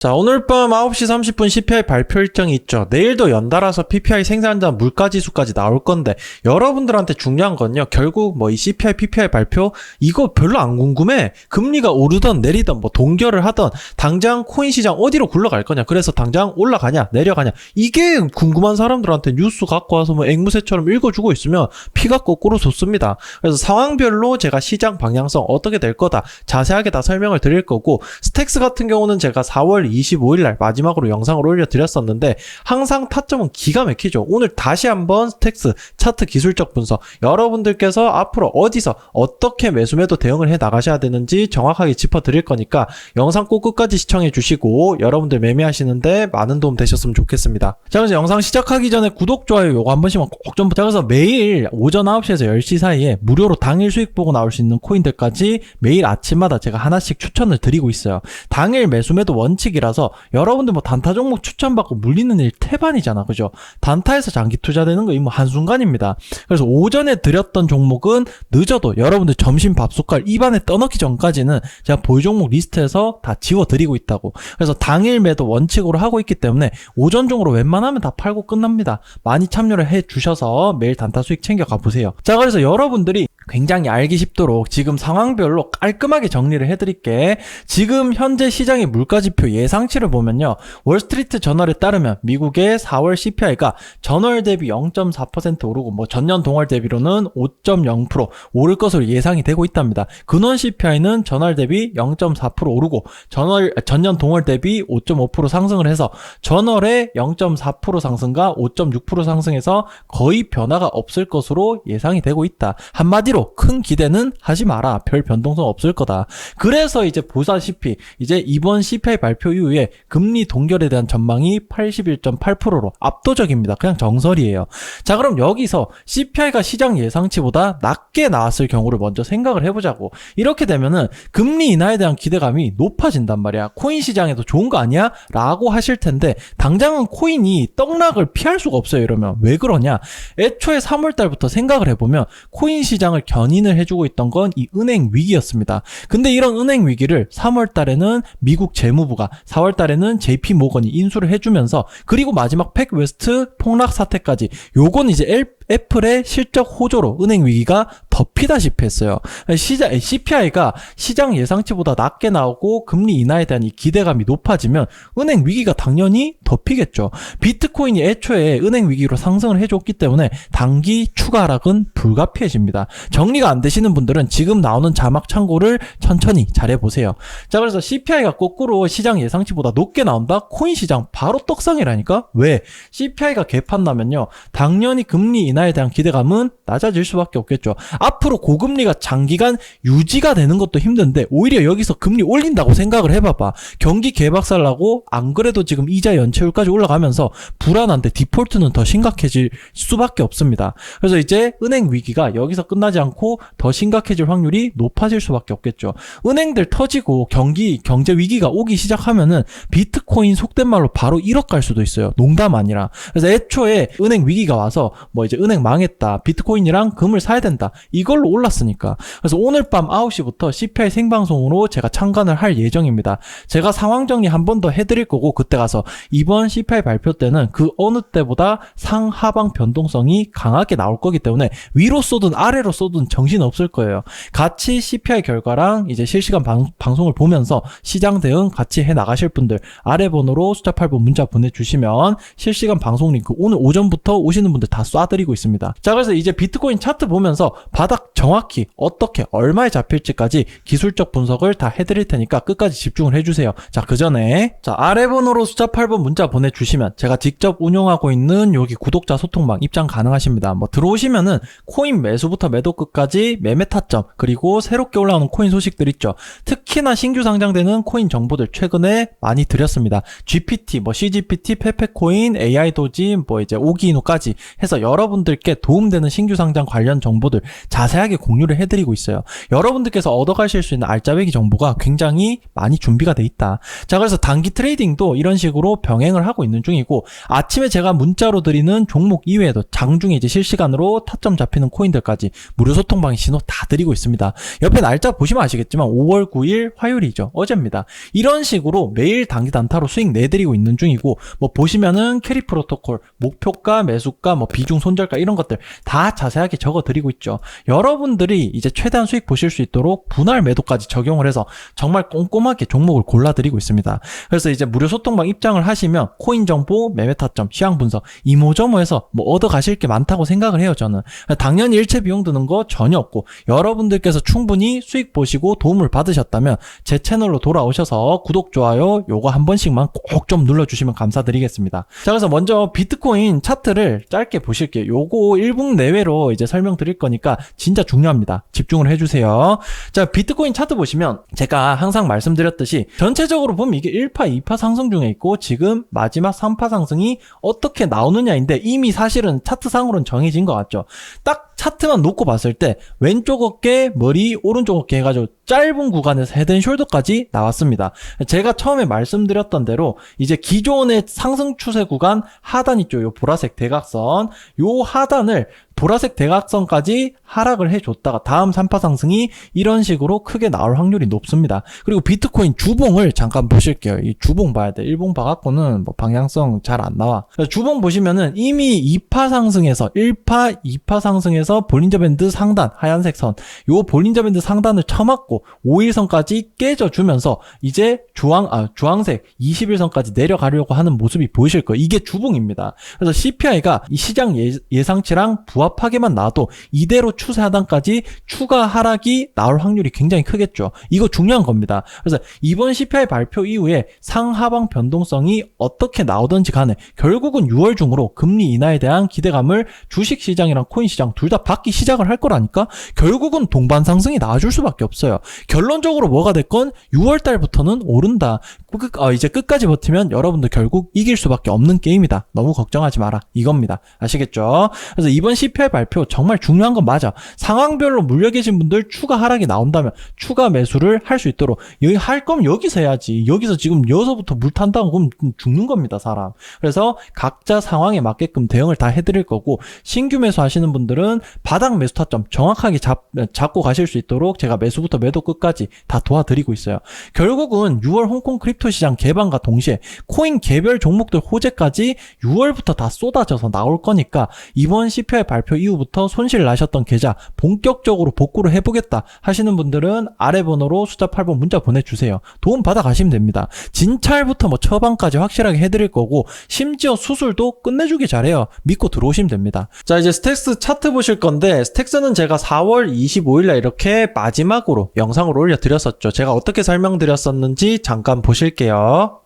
자, 오늘 밤 9시 30분 CPI 발표 일정이 있죠. 내일도 연달아서 PPI 생산자 물가지수까지 나올 건데, 여러분들한테 중요한 건요, 결국 뭐 이 CPI, PPI 발표, 이거 별로 안 궁금해. 금리가 오르던 내리던 뭐 동결을 하던, 당장 코인 시장 어디로 굴러갈 거냐. 그래서 당장 올라가냐, 내려가냐. 이게 궁금한 사람들한테 뉴스 갖고 와서 뭐 앵무새처럼 읽어주고 있으면 피가 거꾸로 솟습니다. 그래서 상황별로 제가 시장 방향성 어떻게 될 거다. 자세하게 다 설명을 드릴 거고, 스택스 같은 경우는 제가 4월 25일 날 마지막으로 영상을 올려드렸었는데 항상 타점은 기가 막히죠. 오늘 다시 한번 스택스 차트 기술적 분석 여러분들께서 앞으로 어디서 어떻게 매수매도 대응을 해 나가셔야 되는지 정확하게 짚어드릴 거니까 영상 꼭 끝까지 시청해 주시고 여러분들 매매하시는데 많은 도움 되셨으면 좋겠습니다. 자 그래서 영상 시작하기 전에 구독, 좋아요 요거 한 번씩만 꼭 좀 부탁해서 매일 오전 9시에서 10시 사이에 무료로 당일 수익 보고 나올 수 있는 코인들까지 매일 아침마다 제가 하나씩 추천을 드리고 있어요. 당일 매수매도 원칙이 라서 여러분들 뭐 단타 종목 추천받고 물리는 일 태반이잖아. 그죠? 단타에서 장기 투자되는 거 이 뭐 한순간입니다. 그래서 오전에 드렸던 종목은 늦어도 여러분들 점심 밥 숟갈 입안에 떠넣기 전까지는 제가 보유 종목 리스트에서 다 지워드리고 있다고. 그래서 당일 매도 원칙으로 하고 있기 때문에 오전 종으로 웬만하면 다 팔고 끝납니다. 많이 참여를 해 주셔서 매일 단타 수익 챙겨 가 보세요. 자, 그래서 여러분들이 굉장히 알기 쉽도록 지금 상황별로 깔끔하게 정리를 해드릴게. 지금 현재 시장의 물가지표 예상치를 보면요. 월스트리트 저널에 따르면 미국의 4월 CPI가 전월 대비 0.4% 오르고 뭐 전년 동월 대비로는 5.0% 오를 것으로 예상이 되고 있답니다. 근원 CPI는 전월 대비 0.4% 오르고 전월 전년 동월 대비 5.5% 상승을 해서 전월에 0.4% 상승과 5.6% 상승해서 거의 변화가 없을 것으로 예상이 되고 있다. 한마디로 큰 기대는 하지 마라. 별 변동성 없을 거다. 그래서 이제 보다시피 이제 이번 CPI 발표 이후에 금리 동결에 대한 전망이 81.8%로 압도적입니다. 그냥 정설이에요. 자, 그럼 여기서 CPI가 시장 예상치보다 낮게 나왔을 경우를 먼저 생각을 해보자고. 이렇게 되면은 금리 인하에 대한 기대감이 높아진단 말이야. 코인 시장에도 좋은 거 아니야? 라고 하실 텐데, 당장은 코인이 떡락을 피할 수가 없어요. 이러면. 왜 그러냐? 애초에 3월달부터 생각을 해보면 코인 시장을 견인을 해주고 있던 건 이 은행 위기였습니다. 근데 이런 은행 위기를 3월 달에는 미국 재무부가 4월 달에는 JP 모건이 인수를 해주면서 그리고 마지막 팩 웨스트 폭락 사태까지 요건 이제 엘, 애플의 실적 호조로 은행 위기가 덮이다시피 했어요. 시장, CPI가 시장 예상치보다 낮게 나오고 금리 인하에 대한 이 기대감이 높아지면 은행 위기가 당연히 덮이겠죠. 비트코인이 애초에 은행 위기로 상승을 해줬기 때문에 단기 추가 하락은 불가피해집니다. 정리가 안 되시는 분들은 지금 나오는 자막 참고를 천천히 잘해보세요. 자, 그래서 CPI가 거꾸로 시장 예상치보다 높게 나온다? 코인 시장 바로 떡상이라니까? 왜? CPI가 개판 나면요. 당연히 금리 인하 에 대한 기대감은 낮아질 수밖에 없겠죠. 앞으로 고금리가 장기간 유지가 되는 것도 힘든데 오히려 여기서 금리 올린다고 생각을 해봐봐. 경기 개박살나고 안 그래도 지금 이자 연체율까지 올라가면서 불안한데 디폴트는 더 심각해질 수밖에 없습니다. 그래서 이제 은행 위기가 여기서 끝나지 않고 더 심각해질 확률이 높아질 수밖에 없겠죠. 은행들 터지고 경기 경제 위기가 오기 시작하면은 비트코인 속된 말로 바로 1억 갈 수도 있어요. 농담 아니라. 그래서 애초에 은행 위기가 와서 뭐 이제 은행 망했다. 비트코인이랑 금을 사야 된다. 이걸로 올랐으니까. 그래서 오늘 밤 9시부터 CPI 생방송으로 제가 참관을 할 예정입니다. 제가 상황 정리 한 번 더 해드릴 거고 그때 가서 이번 CPI 발표 때는 그 어느 때보다 상하방 변동성이 강하게 나올 거기 때문에 위로 쏘든 아래로 쏘든 정신 없을 거예요. 같이 CPI 결과랑 이제 실시간 방, 방송을 보면서 시장 대응 같이 해 나가실 분들 아래 번호로 숫자 8번 문자 보내주시면 실시간 방송 링크 오늘 오전부터 오시는 분들 다 쏴드리고 있습니다. 자 그래서 이제 비트코인 차트 보면서 바닥 정확히 어떻게 얼마에 잡힐지까지 기술적 분석을 다 해드릴 테니까 끝까지 집중을 해주세요. 자 그 전에 자 아래 번호로 숫자 8번 문자 보내주시면 제가 직접 운영하고 있는 여기 구독자 소통방 입장 가능하십니다. 뭐 들어오시면은 코인 매수부터 매도 끝까지 매매 타점 그리고 새롭게 올라오는 코인 소식들 있죠. 특히나 신규 상장되는 코인 정보들 최근에 많이 드렸습니다. GPT, 뭐 CGPT, 페페코인, AI 도지, 뭐 이제 오기노까지 해서 여러분 여러분들께 도움되는 신규 상장 관련 정보들 자세하게 공유를 해드리고 있어요. 여러분들께서 얻어가실 수 있는 알짜배기 정보가 굉장히 많이 준비가 돼 있다. 자, 그래서 단기 트레이딩도 이런 식으로 병행을 하고 있는 중이고 아침에 제가 문자로 드리는 종목 이외에도 장중에 이제 실시간으로 타점 잡히는 코인들까지 무료 소통방의 신호 다 드리고 있습니다. 옆에 날짜 보시면 아시겠지만 5월 9일 화요일이죠. 어제입니다. 이런 식으로 매일 단기 단타로 수익 내드리고 있는 중이고 뭐 보시면은 캐리 프로토콜, 목표가, 매수가, 뭐 비중 손절 가 이런 것들 다 자세하게 적어 드리고 있죠. 여러분들이 이제 최대한 수익 보실 수 있도록 분할 매도까지 적용을 해서 정말 꼼꼼하게 종목을 골라 드리고 있습니다. 그래서 이제 무료 소통방 입장을 하시면 코인 정보, 매매 타점, 시황 분석 이모저모해서 뭐 얻어 가실 게 많다고 생각을 해요, 저는. 당연히 일체 비용 드는 거 전혀 없고 여러분들께서 충분히 수익 보시고 도움을 받으셨다면 제 채널로 돌아오셔서 구독, 좋아요 요거 한 번씩만 꼭 좀 눌러주시면 감사드리겠습니다. 자, 그래서 먼저 비트코인 차트를 짧게 보실게요. 요거 1분 내외로 이제 설명드릴 거니까 진짜 중요합니다. 집중을 해주세요. 자, 비트코인 차트 보시면 제가 항상 말씀드렸듯이 전체적으로 보면 이게 1파, 2파 상승 중에 있고 지금 마지막 3파 상승이 어떻게 나오느냐인데 이미 사실은 차트상으로는 정해진 것 같죠. 딱 차트만 놓고 봤을 때 왼쪽 어깨, 머리, 오른쪽 어깨 해가지고 짧은 구간에서 헤드앤숄더까지 나왔습니다. 제가 처음에 말씀드렸던 대로 이제 기존의 상승 추세 구간 하단 있죠. 요 보라색 대각선. 요 하단을 보라색 대각선까지 하락을 해줬다가 다음 3파 상승이 이런 식으로 크게 나올 확률이 높습니다. 그리고 비트코인 주봉을 잠깐 보실게요. 이 주봉 봐야 돼. 일봉 봐갖고는 뭐 방향성 잘 안 나와. 주봉 보시면은 이미 2파 상승에서 1파, 2파 상승에서 볼린저 밴드 상단 하얀색 선, 요 볼린저 밴드 상단을 쳐맞고 5일선까지 깨져주면서 이제 주황 아 주황색 21선까지 내려가려고 하는 모습이 보이실 거예요. 이게 주봉입니다. 그래서 CPI가 이 시장 예, 예상치랑 부합 하게만 나도 이대로 추세 하단까지 추가 하락이 나올 확률이 굉장히 크겠죠. 이거 중요한 겁니다. 그래서 이번 CPI 발표 이후에 상하방 변동성이 어떻게 나오든지 간에 결국은 6월 중으로 금리 인하에 대한 기대감을 주식 시장이랑 코인 시장 둘 다 받기 시작을 할 거라니까 결국은 동반 상승이 나와줄 수밖에 없어요. 결론적으로 뭐가 됐건 6월 달부터는 오른다. 끝, 어, 이제 끝까지 버티면 여러분들 결국 이길 수밖에 없는 게임이다. 너무 걱정하지 마라. 이겁니다. 아시겠죠? 그래서 이번 CPI 발표 정말 중요한 건 맞아. 상황별로 물려 계신 분들 추가 하락이 나온다면 추가 매수를 할 수 있도록 여기 할 거면 여기서 해야지. 여기서 지금 여기서부터 물 탄다고 그럼 죽는 겁니다, 사람. 그래서 각자 상황에 맞게끔 대응을 다 해드릴 거고 신규 매수 하시는 분들은 바닥 매수 타점 정확하게 잡, 잡고 가실 수 있도록 제가 매수부터 매도 끝까지 다 도와드리고 있어요. 결국은 6월 홍콩 크립토 시장 개방과 동시에 코인 개별 종목들 호재까지 6월부터 다 쏟아져서 나올 거니까 이번 CPI 발표 이후부터 손실 나셨던 계좌 본격적으로 복구를 해보겠다 하시는 분들은 아래 번호로 숫자 8번 문자 보내주세요. 도움 받아 가시면 됩니다. 진찰부터 뭐 처방까지 확실하게 해드릴 거고 심지어 수술도 끝내주기 잘해요. 믿고 들어오시면 됩니다. 자 이제 스택스 차트 보실 건데 스택스는 제가 4월 25일날 이렇게 마지막으로 영상을 올려드렸었죠. 제가 어떻게 설명드렸었는지 잠깐 보실게요.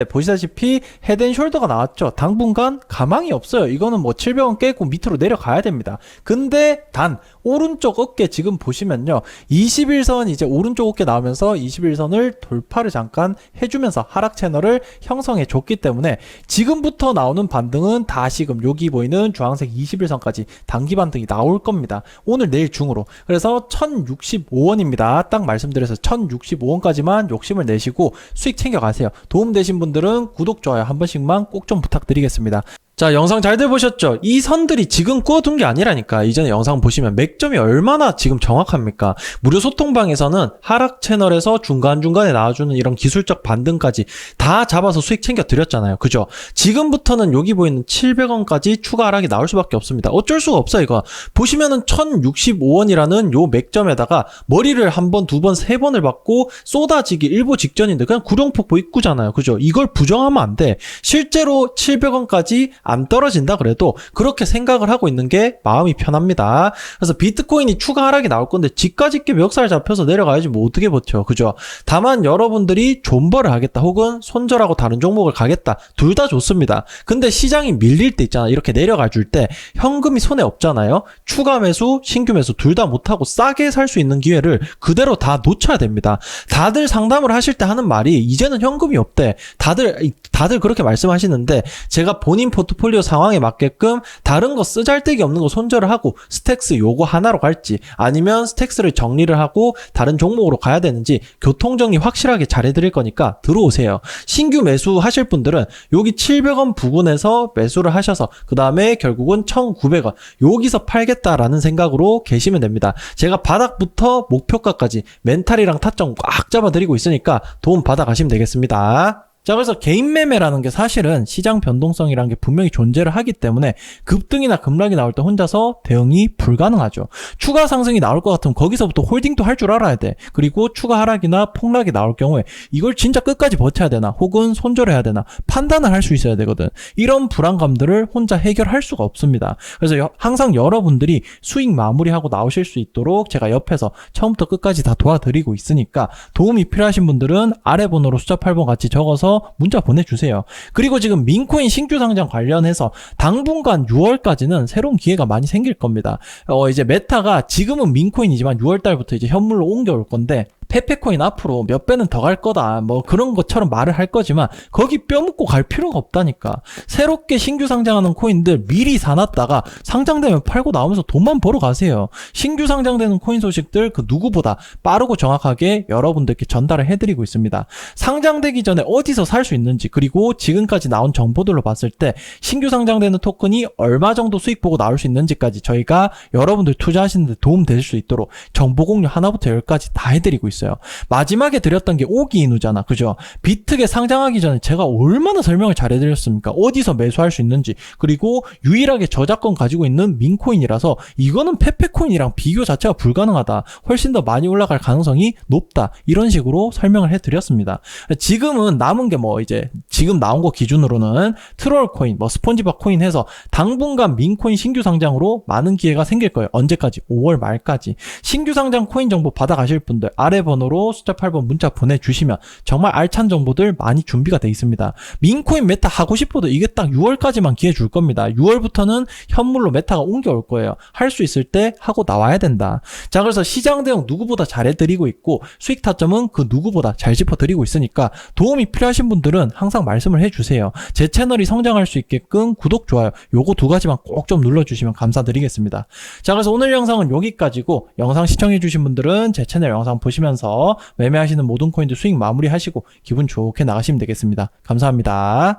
네, 보시다시피 헤드앤숄더가 나왔죠. 당분간 가망이 없어요. 이거는 뭐 700원 깨고 밑으로 내려가야 됩니다. 근데 단 오른쪽 어깨 지금 보시면요. 21선 이제 오른쪽 어깨 나오면서 21선을 돌파를 잠깐 해주면서 하락 채널을 형성해 줬기 때문에 지금부터 나오는 반등은 다시금 여기 보이는 주황색 21선까지 단기 반등이 나올 겁니다. 오늘 내일 중으로. 그래서 1065원입니다. 딱 말씀드려서 1065원까지만 욕심을 내시고 수익 챙겨가세요. 도움 되신 분 들은 구독, 좋아요 한 번씩만 꼭 좀 부탁드리겠습니다. 자, 영상 잘들 보셨죠? 이 선들이 지금 꾸어둔 게 아니라니까. 이전에 영상 보시면 맥점이 얼마나 지금 정확합니까? 무료 소통방에서는 하락 채널에서 중간중간에 나와주는 이런 기술적 반등까지 다 잡아서 수익 챙겨 드렸잖아요. 그죠? 지금부터는 여기 보이는 700원까지 추가 하락이 나올 수밖에 없습니다. 어쩔 수가 없어, 이거. 보시면은 1065원이라는 요 맥점에다가 머리를 한 번, 두 번, 세 번을 받고 쏟아지기 일보 직전인데 그냥 구룡폭포 입구잖아요. 그죠? 이걸 부정하면 안 돼. 실제로 700원까지 안 떨어진다 그래도 그렇게 생각을 하고 있는 게 마음이 편합니다. 그래서 비트코인이 추가 하락이 나올 건데 집까지 게 멱살 잡혀서 내려가야지 뭐 어떻게 버텨. 그죠? 다만 여러분들이 존버를 하겠다 혹은 손절하고 다른 종목을 가겠다. 둘 다 좋습니다. 근데 시장이 밀릴 때 있잖아. 이렇게 내려가 줄 때 현금이 손에 없잖아요. 추가 매수, 신규 매수 둘 다 못하고 싸게 살 수 있는 기회를 그대로 다 놓쳐야 됩니다. 다들 상담을 하실 때 하는 말이 이제는 현금이 없대. 다들 다들 그렇게 말씀하시는데 제가 본인 포트 포트폴리오 상황에 맞게끔 다른 거 쓰잘데기 없는 거 손절을 하고 스택스 요거 하나로 갈지 아니면 스택스를 정리를 하고 다른 종목으로 가야 되는지 교통 정리 확실하게 잘 해드릴 거니까 들어오세요. 신규 매수 하실 분들은 여기 700원 부근에서 매수를 하셔서 그 다음에 결국은 1,900원 여기서 팔겠다라는 생각으로 계시면 됩니다. 제가 바닥부터 목표가까지 멘탈이랑 타점 꽉 잡아드리고 있으니까 도움 받아 가시면 되겠습니다. 자, 그래서 개인 매매라는 게 사실은 시장 변동성이라는 게 분명히 존재를 하기 때문에 급등이나 급락이 나올 때 혼자서 대응이 불가능하죠. 추가 상승이 나올 것 같으면 거기서부터 홀딩도 할 줄 알아야 돼. 그리고 추가 하락이나 폭락이 나올 경우에 이걸 진짜 끝까지 버텨야 되나 혹은 손절해야 되나 판단을 할 수 있어야 되거든. 이런 불안감들을 혼자 해결할 수가 없습니다. 그래서 여- 항상 여러분들이 수익 마무리하고 나오실 수 있도록 제가 옆에서 처음부터 끝까지 다 도와드리고 있으니까 도움이 필요하신 분들은 아래 번호로 숫자 8번 같이 적어서 문자 보내주세요. 그리고 지금 민코인 신규 상장 관련해서 당분간 6월까지는 새로운 기회가 많이 생길 겁니다. 어, 이제 메타가 지금은 민코인이지만 6월달부터 이제 현물로 옮겨올 건데 페페코인 앞으로 몇 배는 더 갈 거다. 뭐 그런 것처럼 말을 할 거지만 거기 뼈 묻고 갈 필요가 없다니까. 새롭게 신규 상장하는 코인들 미리 사놨다가 상장되면 팔고 나오면서 돈만 벌어 가세요. 신규 상장되는 코인 소식들 그 누구보다 빠르고 정확하게 여러분들께 전달을 해드리고 있습니다. 상장되기 전에 어디서 살 수 있는지 그리고 지금까지 나온 정보들로 봤을 때 신규 상장되는 토큰이 얼마 정도 수익 보고 나올 수 있는지까지 저희가 여러분들 투자하시는데 도움 될수 있도록 정보 공유 하나부터 열까지 다 해드리고 있 어요. 마지막에 드렸던 게 오기인우잖아. 그죠? 비트게 상장하기 전에 제가 얼마나 설명을 잘 해드렸습니까? 어디서 매수할 수 있는지 그리고 유일하게 저작권 가지고 있는 민코인이라서 이거는 페페코인이랑 비교 자체가 불가능하다. 훨씬 더 많이 올라갈 가능성이 높다. 이런 식으로 설명을 해드렸습니다. 지금은 남은 게 뭐 이제 지금 나온 거 기준으로는 트롤 코인, 뭐 스폰지밥 코인 해서 당분간 민코인 신규 상장으로 많은 기회가 생길 거예요. 언제까지? 5월 말까지. 신규 상장 코인 정보 받아가실 분들 아래 번호로 숫자 8번 문자 보내주시면 정말 알찬 정보들 많이 준비가 돼 있습니다. 민코인 메타 하고 싶어도 이게 딱 6월까지만 기회 줄 겁니다. 6월부터는 현물로 메타가 옮겨올 거예요. 할 수 있을 때 하고 나와야 된다. 자, 그래서 시장 대응 누구보다 잘해드리고 있고 수익 타점은 그 누구보다 잘 짚어드리고 있으니까 도움이 필요하신 분들은 항상 말씀을 해주세요. 제 채널이 성장할 수 있게끔 구독, 좋아요 요거 두 가지만 꼭 좀 눌러주시면 감사드리겠습니다. 자, 그래서 오늘 영상은 여기까지고 영상 시청해주신 분들은 제 채널 영상 보 시면서 매매하시는 모든 코인들 수익 마무리하시고 기분 좋게 나가시면 되겠습니다. 감사합니다.